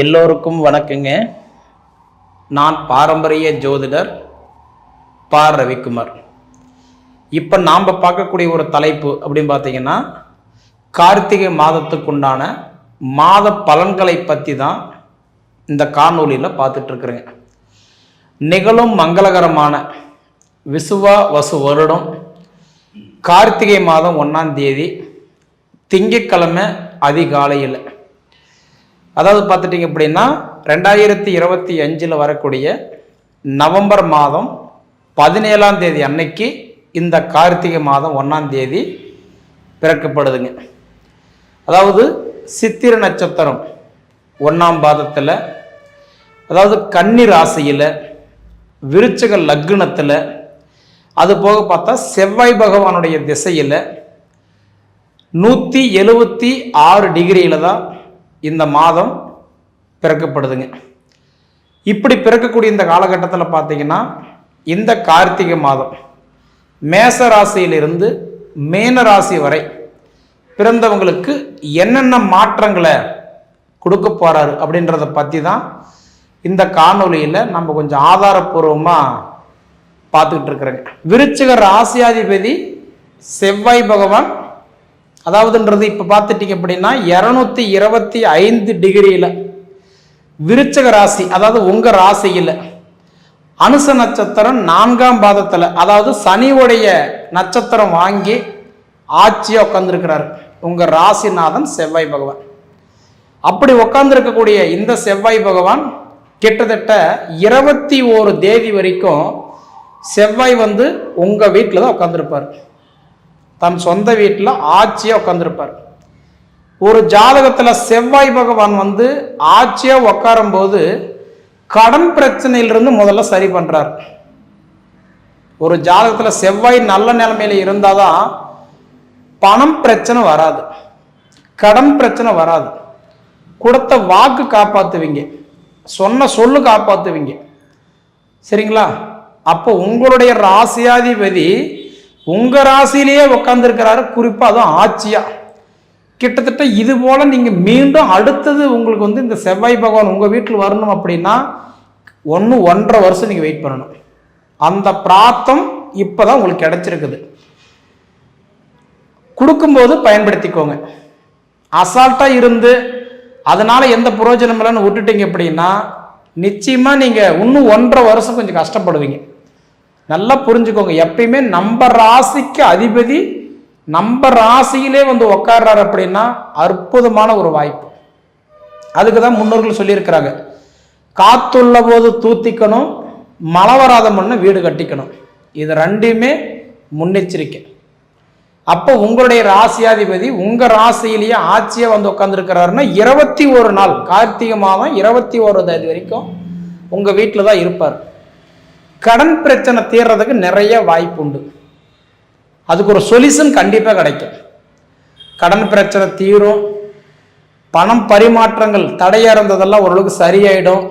எல்லோருக்கும் வணக்கங்க. நான் பாரம்பரிய ஜோதிடர் பா ரவிக்குமார். இப்போ நாம் பார்க்கக்கூடிய ஒரு தலைப்பு அப்படின்னு பார்த்தீங்கன்னா கார்த்திகை மாதத்துக்குண்டான மாத பலன்களை பற்றி தான் இந்த காணொலியில் பார்த்துட்ருக்குறேங்க. நிகழும் மங்களகரமான விசுவா வசு வருடம் கார்த்திகை மாதம் ஒன்றாம் தேதி திங்கட்கிழமை அதிகாலையில். அதாவது பார்த்துட்டிங்க அப்படின்னா ரெண்டாயிரத்தி இருபத்தி அஞ்சில் வரக்கூடிய நவம்பர் மாதம் பதினேழாம் தேதி அன்னைக்கு இந்த கார்த்திகை மாதம் ஒன்றாம் தேதி பிறக்கப்படுதுங்க. அதாவது சித்திர நட்சத்திரம் ஒன்றாம் பாதத்தில் அதாவது கன்னி ராசியில் விருச்சக லக்னத்தில் அது போக பார்த்தா செவ்வாய் பகவானுடைய திசையில் நூற்றி எழுபத்தி ஆறு டிகிரியில் தான் இந்த மாதம் பிறக்கப்படுதுங்க. இப்படி பிறக்கக்கூடிய இந்த காலகட்டத்தில் பார்த்தீங்கன்னா இந்த கார்த்திகை மாதம் மேச ராசியிலிருந்து மேன ராசி வரை பிறந்தவங்களுக்கு என்னென்ன மாற்றங்களை கொடுக்க போகிறாரு அப்படின்றத பற்றி தான் இந்த காணொளியில் நம்ம கொஞ்சம் ஆதாரப்பூர்வமாக பார்த்துக்கிட்டு இருக்கிறேங்க. விருச்சிக ராசியாதிபதி செவ்வாய் பகவான் அதாவதுன்றது இப்போ பார்த்துட்டீங்க அப்படின்னா இரநூத்தி இருபத்தி ஐந்து டிகிரியில் விருச்சக ராசி அதாவது உங்கள் ராசியில் அனுச நட்சத்திரம் நான்காம் பாதத்தில் அதாவது சனியுடைய நட்சத்திரம் வாங்கி ஆட்சியாக உட்காந்துருக்கிறார் உங்கள் ராசிநாதன் செவ்வாய் பகவான். அப்படி உட்காந்துருக்கக்கூடிய இந்த செவ்வாய் பகவான் கிட்டத்தட்ட இருபத்தி ஓரு தேதி வரைக்கும் செவ்வாய் வந்து உங்கள் வீட்டில் தான் உட்காந்துருப்பார் தன் சொந்த வீட்டில் ஆட்சியாக உட்காந்துருப்பார் ஒரு ஜாதகத்தில் செவ்வாய் பகவான் வந்து ஆட்சியாக உட்காரும்போது கடன் பிரச்சனையிலிருந்து முதல்ல சரி பண்ணுறார் ஒரு ஜாதகத்தில் செவ்வாய் நல்ல நிலைமையில் இருந்தால் தான் பணம் பிரச்சனை வராது. கடன் பிரச்சனை வராது. கொடுத்த வாக்கு காப்பாற்றுவீங்க சொன்ன சொல்லு காப்பாற்றுவீங்க சரிங்களா? அப்போ உங்களுடைய ராசியாதிபதி உங்க ராசியிலேயே உட்காந்துருக்கிறாரு குறிப்பாக அதுவும் ஆட்சியா கிட்டத்தட்ட இது போல நீங்கள் மீண்டும் அடுத்தது உங்களுக்கு வந்து இந்த செவ்வாய் பகவான் உங்கள் வீட்டில் வரணும் அப்படின்னா ஒன்று ஒன்றரை வருஷம் நீங்கள் வெயிட் பண்ணணும். அந்த பிராத்தம் இப்போ தான் உங்களுக்கு கிடைச்சிருக்குது. கொடுக்கும்போது பயன்படுத்திக்கோங்க. அசால்ட்டாக இருந்து அதனால் எந்த பிரயோஜனம் இல்லைன்னு விட்டுட்டீங்க அப்படின்னா நிச்சயமாக நீங்கள் இன்னும் ஒன்றரை வருஷம் கொஞ்சம் கஷ்டப்படுவீங்க. நல்லா புரிஞ்சுக்கோங்க. எப்பயுமே நம்ம ராசிக்கு அதிபதி நம்ம ராசியிலே வந்து உட்கார்றாரு அப்படின்னா அற்புதமான ஒரு வாய்ப்பு. அதுக்கு தான் முன்னோர்கள் சொல்லியிருக்கிறாங்க. காத்துள்ள போது தூத்திக்கணும் மழை வராத முன்ன வீடு கட்டிக்கணும். இது ரெண்டுமே முன்னெச்சரிக்கை. அப்போ உங்களுடைய ராசியாதிபதி உங்கள் ராசியிலேயே ஆட்சியாக வந்து உட்காந்துருக்கிறாருன்னா இருபத்தி ஒரு நாள் கார்த்திகை மாதம் இருபத்தி ஒரு தேதி வரைக்கும் உங்கள் வீட்டில் தான் இருப்பார். கடன் பிரச்சனை தீர்றதுக்கு நிறைய வாய்ப்பு உண்டு. அதுக்கு ஒரு சொல்யூஷன் கண்டிப்பாக கிடைக்கும். கடன் பிரச்சனை தீரும். பணம் பரிமாற்றங்கள் தடையாக இருந்ததெல்லாம் ஓரளவுக்கு சரியாயிடும்.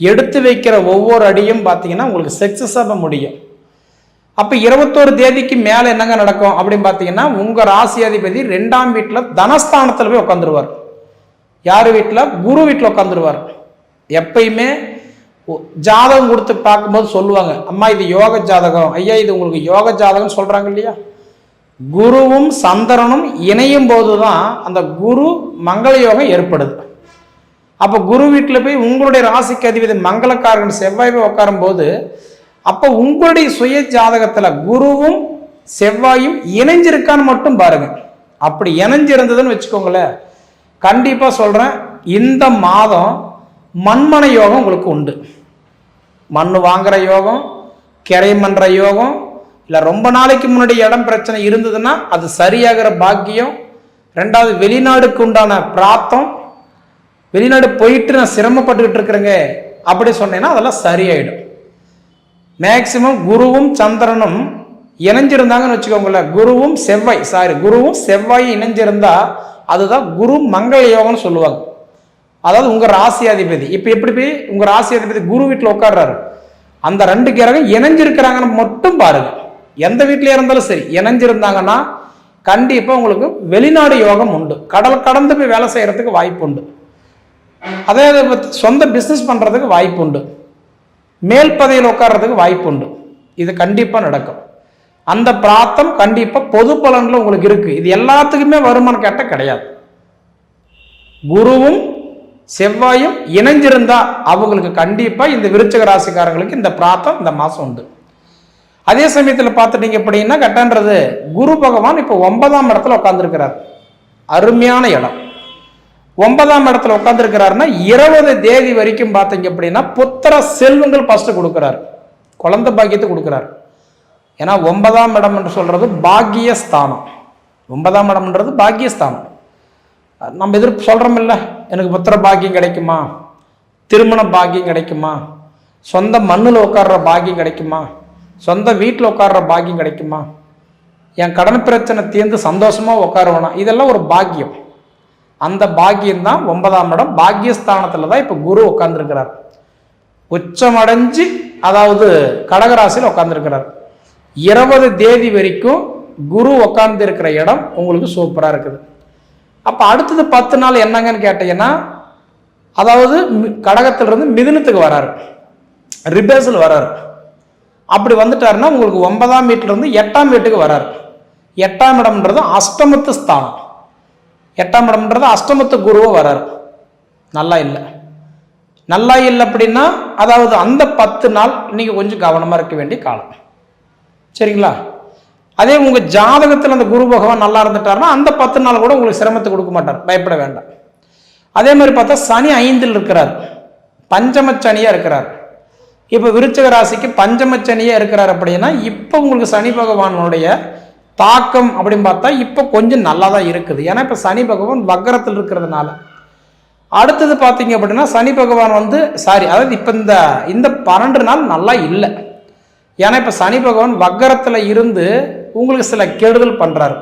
எடுத்து வைக்கிற ஒவ்வொரு அடியும் பார்த்தீங்கன்னா உங்களுக்கு சக்ஸஸாக முடியும். அப்போ இருபத்தோரு தேதிக்கு மேலே என்னங்க நடக்கும் அப்படின்னு பார்த்தீங்கன்னா உங்கள் ராசி அதிபதி ரெண்டாம் வீட்டில் தனஸ்தானத்தில் போய் உட்காந்துருவார் யார் வீட்டில்? குரு வீட்டில் உட்காந்துருவார் எப்பயுமே ஜாதகம் கொடுத்து பார்க்கும்போது சொல்லுவாங்க அம்மா இது யோக ஜாதகம். ஐயா இது உங்களுக்கு யோக ஜாதகம்னு சொல்கிறாங்க இல்லையா? குருவும் சந்திரனும் இணையும் போது தான் அந்த குரு மங்கள யோகம் ஏற்படுது. அப்போ குரு வீட்டில் போய் உங்களுடைய ராசிக்கு அதிபதி மங்களக்காரன் செவ்வாய் போய் உட்காரும்போது அப்போ உங்களுடைய சுய ஜாதகத்தில் குருவும் செவ்வாயும் இணைஞ்சிருக்கான்னு மட்டும் பாருங்க. அப்படி இணைஞ்சிருந்ததுன்னு வச்சுக்கோங்களேன் கண்டிப்பாக சொல்கிறேன் இந்த மாதம் மண்மனை யோகம் உங்களுக்கு உண்டு. மண் வாங்குற யோகம் கிரை மன்ற யோகம் இல்லை ரொம்ப நாளைக்கு முன்னாடி இடம் பிரச்சனை இருந்ததுன்னா அது சரியாகிற பாக்கியம். ரெண்டாவது வெளிநாடுக்கு உண்டான பிராத்தம் வெளிநாடு போயிட்டு நான் சிரமப்பட்டுக்கிட்டு இருக்கிறேங்க அப்படி சொன்னேன்னா அதெல்லாம் சரியாயிடும். மேக்சிமம் குருவும் சந்திரனும் இணைஞ்சிருந்தாங்கன்னு வச்சுக்கோங்களேன். குருவும் செவ்வாய் சாரி குருவும் செவ்வாயும் இணைஞ்சிருந்தா அதுதான் குரு மங்கள யோகம்னு சொல்லுவாங்க. அதாவது உங்க ராசியாதிபதி இப்போ எப்படி போய் உங்க ராசியாதிபதி குரு வீட்டில் உட்காடுறாரு அந்த ரெண்டு கிரகம் இணைஞ்சிருக்கிறாங்கன்னு மட்டும் பாருங்க. எந்த வீட்டிலே இருந்தாலும் சரி இணைஞ்சிருந்தாங்கன்னா கண்டிப்பாக உங்களுக்கு வெளிநாடு யோகம் உண்டு. கடல் கடந்து போய் வேலை செய்யறதுக்கு வாய்ப்பு உண்டு. அதே சொந்த பிஸ்னஸ் பண்ணுறதுக்கு வாய்ப்பு உண்டு. மேல் பதவியில் உட்கார்றதுக்கு வாய்ப்பு உண்டு. இது கண்டிப்பாக நடக்கும். அந்த பிராத்தம் கண்டிப்பாக பொது பலனில் உங்களுக்கு இருக்குது இது எல்லாத்துக்குமே வருமானம் கேட்டால் கிடையாது. குருவும் செவ்வாயும் இணைஞ்சிருந்தா அவங்களுக்கு கண்டிப்பாக இந்த விருச்சக ராசிக்காரங்களுக்கு இந்த பிராத்தம் இந்த மாதம் உண்டு. அதே சமயத்தில் பார்த்துட்டீங்க அப்படின்னா கட்டன்றது குரு பகவான் இப்போ ஒன்பதாம் இடத்துல உட்காந்துருக்கிறார் அருமையான இடம். ஒன்பதாம் இடத்துல உட்காந்துருக்கிறாருன்னா இருபது தேதி வரைக்கும் பார்த்தீங்க அப்படின்னா புத்திர செல்வங்கள் ஃபஸ்ட்டு கொடுக்குறாரு. குழந்தை பாக்கியத்தை கொடுக்குறாரு. ஏன்னா ஒன்பதாம் இடம் என்று சொல்கிறது பாக்கியஸ்தானம். ஒன்பதாம் இடம்ன்றது பாக்கியஸ்தானம். நம்ம எதிர்ப்பு சொல்கிறோமில்ல எனக்கு புத்திர பாக்கியம் கிடைக்குமா? திருமண பாக்கியம் கிடைக்குமா? சொந்த மண்ணில் உட்கார்ற பாக்கியம் கிடைக்குமா? சொந்த வீட்டில் உட்கார்ற பாக்கியம் கிடைக்குமா? என் கடன் பிரச்சனை தீர்ந்து சந்தோஷமாக உட்காருவேனா? இதெல்லாம் ஒரு பாக்கியம். அந்த பாக்கியம் தான் ஒன்பதாம் இடம். பாக்கியஸ்தானத்தில் தான் இப்போ குரு உட்கார்ந்துருக்கிறார். உச்சமடைஞ்சு அதாவது கடகராசியில் உட்காந்துருக்கிறார் இருபது தேதி வரைக்கும் குரு உட்கார்ந்து இருக்கிற இடம் உங்களுக்கு சூப்பராக இருக்குது. அப்போ அடுத்தது பத்து நாள் என்னங்கன்னு கேட்டீங்கன்னா அதாவது கடகத்திலிருந்து மிதுனத்துக்கு வராரு. ரிபேஸில் வராரு. அப்படி வந்துட்டாருன்னா உங்களுக்கு ஒன்பதாம் வீட்டிலிருந்து எட்டாம் வீட்டுக்கு வராரு. எட்டாம் இடம்ன்றது அஷ்டமத்து ஸ்தானம். எட்டாம் இடம்ன்றது அஷ்டமத்து குருவும் வராரு. நல்லா இல்லை. நல்லா இல்லை அப்படின்னா அதாவது அந்த பத்து நாள் நீங்கள் கொஞ்சம் கவனமாக இருக்க வேண்டிய காலம். சரிங்களா? அதே உங்கள் ஜாதகத்தில் அந்த குரு பகவான் நல்லா இருந்துட்டாருன்னா அந்த பத்து நாள் கூட உங்களுக்கு சிரமத்தை கொடுக்க மாட்டார். பயப்பட வேண்டாம். அதே மாதிரி பார்த்தா சனி ஐந்தில் இருக்கிறார். பஞ்சமச்சனியாக இருக்கிறார். இப்போ விருச்சக ராசிக்கு பஞ்சமச்சனியாக இருக்கிறார் அப்படின்னா இப்போ உங்களுக்கு சனி பகவானுடைய தாக்கம் அப்படின்னு பார்த்தா இப்போ கொஞ்சம் நல்லா தான் இருக்குது. ஏன்னா இப்போ சனி பகவான் வக்கரத்தில் இருக்கிறதுனால. அடுத்தது பார்த்தீங்க அப்படின்னா சனி பகவான் வந்து சாரி அதாவது இப்போ இந்த இந்த பன்னெண்டு நாள் நல்லா இல்லை. ஏன்னா இப்போ சனி பகவான் வக்கரத்தில் இருந்து உங்களுக்கு சில கெடுதல் பண்ணுறாரு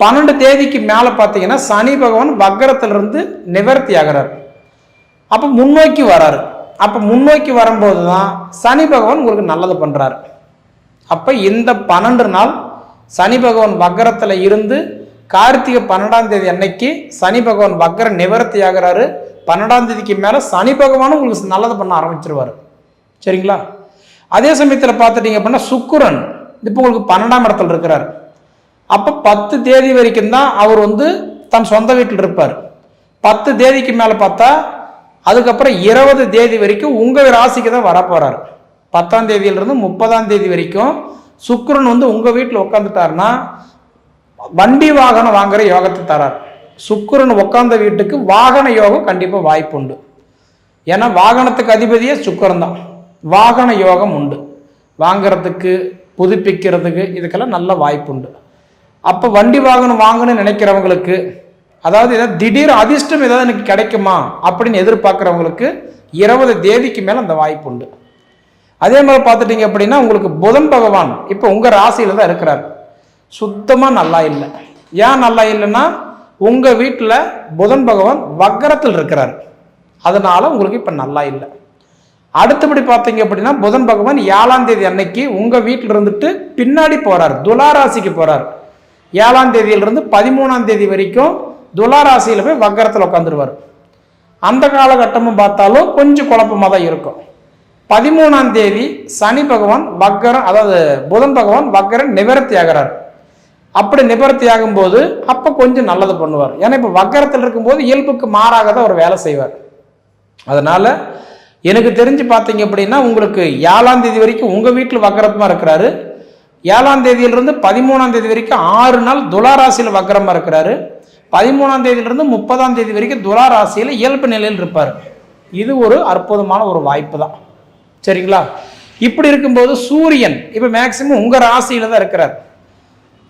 பன்னெண்டு தேதிக்கு மேலே பார்த்தீங்கன்னா சனி பகவான் வக்கரத்திலிருந்து நிவர்த்தி ஆகிறார். அப்போ முன்னோக்கி வராரு. அப்போ முன்னோக்கி வரும்போது தான் சனி பகவான் உங்களுக்கு நல்லது பண்ணுறாரு அப்போ இந்த பன்னெண்டு நாள் சனி பகவான் வக்கரத்தில் இருந்து கார்த்திகை பன்னெண்டாம் தேதி அன்னைக்கு சனி பகவான் வக்கர நிவர்த்தி ஆகிறாரு. பன்னெண்டாம் தேதிக்கு மேலே சனி பகவானும் உங்களுக்கு நல்லது பண்ண ஆரம்பிச்சிருவார். சரிங்களா? அதே சமயத்தில் பார்த்துட்டீங்க அப்படின்னா சுக்குரன் இப்போ உங்களுக்கு பன்னெண்டாம் இடத்துல இருக்கிறார். அப்போ பத்து தேதி வரைக்கும் தான் அவர் வந்து தன் சொந்த வீட்டில் இருப்பார். பத்து தேதிக்கு மேலே பார்த்தா அதுக்கப்புறம் இருபது தேதி வரைக்கும் உங்கள் ராசிக்கு தான் வரப்போகிறார் பத்தாம் தேதியிலிருந்து முப்பதாம் தேதி வரைக்கும் சுக்கரன் வந்து உங்கள் வீட்டில் உட்காந்துட்டாருன்னா வண்டி வாகனம் வாங்குற யோகத்தை தரார். சுக்கரன் உட்காந்த வீட்டுக்கு வாகன யோகம் கண்டிப்பாக வாய்ப்பு உண்டு. ஏன்னா வாகனத்துக்கு அதிபதியே சுக்கரன் தான். வாகன யோகம் உண்டு. வாங்குறதுக்கு புதுப்பிக்கிறதுக்கு இதுக்கெல்லாம் நல்ல வாய்ப்புண்டு. அப்போ வண்டி வாகனம் வாங்கணும்னு நினைக்கிறவங்களுக்கு அதாவது ஏதாவது திடீர் அதிர்ஷ்டம் ஏதாவது எனக்கு கிடைக்குமா அப்படின்னு எதிர்பார்க்குறவங்களுக்கு இருபது தேதிக்கு மேலே அந்த வாய்ப்பு உண்டு அதே மாதிரி பார்த்துட்டிங்க அப்படின்னா உங்களுக்கு புதன் பகவான் இப்போ உங்கள் ராசியில் தான் இருக்கிறார். சுத்தமாக நல்லா இல்லை. ஏன் நல்லா இல்லைன்னா உங்கள் வீட்டில் புதன் பகவான் வக்கரத்தில் இருக்கிறார். அதனால் உங்களுக்கு இப்போ நல்லா இல்லை. அடுத்தபடி பார்த்தீங்க அப்படின்னா புதன் பகவான் ஏழாம் தேதி அன்னைக்கு உங்கள் வீட்டில் இருந்துட்டு பின்னாடி போகிறார் துலாராசிக்கு போகிறார் ஏழாம் தேதியிலிருந்து பதிமூணாம் தேதி வரைக்கும் துலாராசியில் போய் வக்கரத்தில் உட்காந்துருவார் அந்த காலகட்டமும் பார்த்தாலும் கொஞ்சம் குழப்பமாக தான் இருக்கும். பதிமூணாம் தேதி சனி பகவான் வக்கரம் அதாவது புதன் பகவான் வக்கரன் நிவர்த்தி ஆகிறார். அப்படி நிவர்த்தி ஆகும்போது அப்போ கொஞ்சம் நல்லது பண்ணுவார். ஏன்னா இப்போ வக்கரத்தில் இருக்கும்போது இயல்புக்கு மாறாக தான் அவர் வேலை செய்வார். அதனால எனக்கு தெரிஞ்சு பார்த்தீங்க அப்படின்னா உங்களுக்கு ஏழாம் தேதி வரைக்கும் உங்கள் வீட்டில் வக்கரமாக இருக்கிறாரு. ஏழாம் தேதியிலிருந்து பதிமூணாம் தேதி வரைக்கும் ஆறு நாள் துளாராசியில் வக்கரமாக இருக்கிறாரு. பதிமூணாம் தேதியிலிருந்து முப்பதாம் தேதி வரைக்கும் துளாராசியில் இயல்பு நிலையில் இருப்பார். இது ஒரு அற்புதமான ஒரு வாய்ப்பு தான். சரிங்களா? இப்படி இருக்கும்போது சூரியன் இப்போ மேக்சிமம் உங்கள் ராசியில் தான் இருக்கிறார்.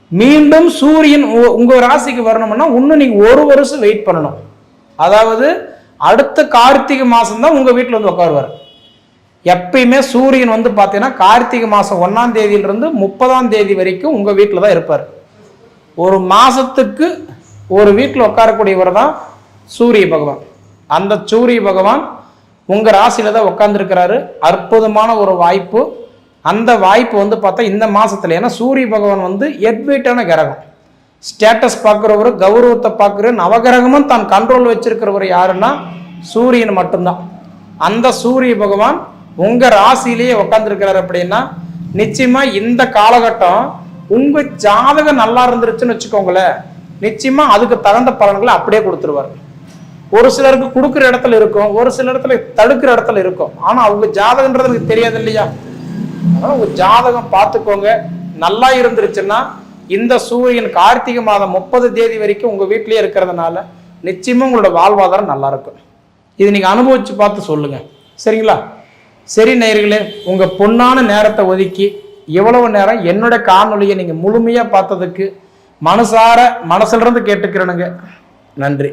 மீண்டும் சூரியன் உ- ராசிக்கு வரணும்னா இன்னும் நீங்கள் ஒரு வருஷம் வெயிட் பண்ணணும். அதாவது அடுத்த கார்த்திகை மாதம் தான் உங்கள் வீட்டில் வந்து உட்காருவார். எப்பயுமே சூரியன் வந்து பார்த்தீங்கன்னா கார்த்திகை மாதம் ஒன்றாம் தேதியிலிருந்து முப்பதாம் தேதி வரைக்கும் உங்கள் வீட்டில் தான் இருப்பார். ஒரு மாதத்துக்கு ஒரு வீட்டில் உட்காரக்கூடியவர் தான் சூரிய பகவான். அந்த சூரிய பகவான் உங்கள் ராசியில தான் உட்காந்துருக்கிறாரு அற்புதமான ஒரு வாய்ப்பு. அந்த வாய்ப்பு வந்து பார்த்தா இந்த மாதத்தில் ஏன்னா சூரிய பகவான் வந்து எட்வீட்டான கிரகம். ஸ்டேட்டஸ் பார்க்குறவர் கௌரவத்தை பார்க்குற நவகிரகமும் தான் கண்ட்ரோல் வச்சிருக்கிறவர் யாருன்னா சூரியன் மட்டும்தான். அந்த சூரிய பகவான் உங்கள் ராசியிலேயே உட்காந்துருக்கிறார் அப்படின்னா நிச்சயமாக இந்த காலகட்டம் உங்கள் ஜாதகம் நல்லா இருந்துருச்சுன்னு வச்சுக்கோங்களேன். நிச்சயமாக அதுக்கு தகுந்த பலன்களை அப்படியே கொடுத்துருவார். ஒரு சிலருக்கு கொடுக்குற இடத்துல இருக்கும் ஒரு சில இடத்துல தடுக்கிற இடத்துல இருக்கும். ஆனால் அவங்க ஜாதகன்றது எனக்கு தெரியாது இல்லையா? அதனால் உங்கள் ஜாதகம் பார்த்துக்கோங்க. நல்லா இருந்துருச்சுன்னா இந்த சூரியன் கார்த்திகை மாதம் முப்பது தேதி வரைக்கும் உங்கள் வீட்டிலேயே இருக்கிறதுனால நிச்சயமாக உங்களோட வாழ்வாதாரம் நல்லாயிருக்கும் இது நீங்கள் அனுபவித்து பார்த்து சொல்லுங்கள் சரிங்களா? சரி நேர்களே உங்கள் பொன்னான நேரத்தை ஒதுக்கி எவ்வளவு நேரம் என்னோட காணொலியை நீங்கள் முழுமையாக பார்த்ததுக்கு மனசார மனசிலிருந்து கேட்டுக்கிறேனுங்க. நன்றி.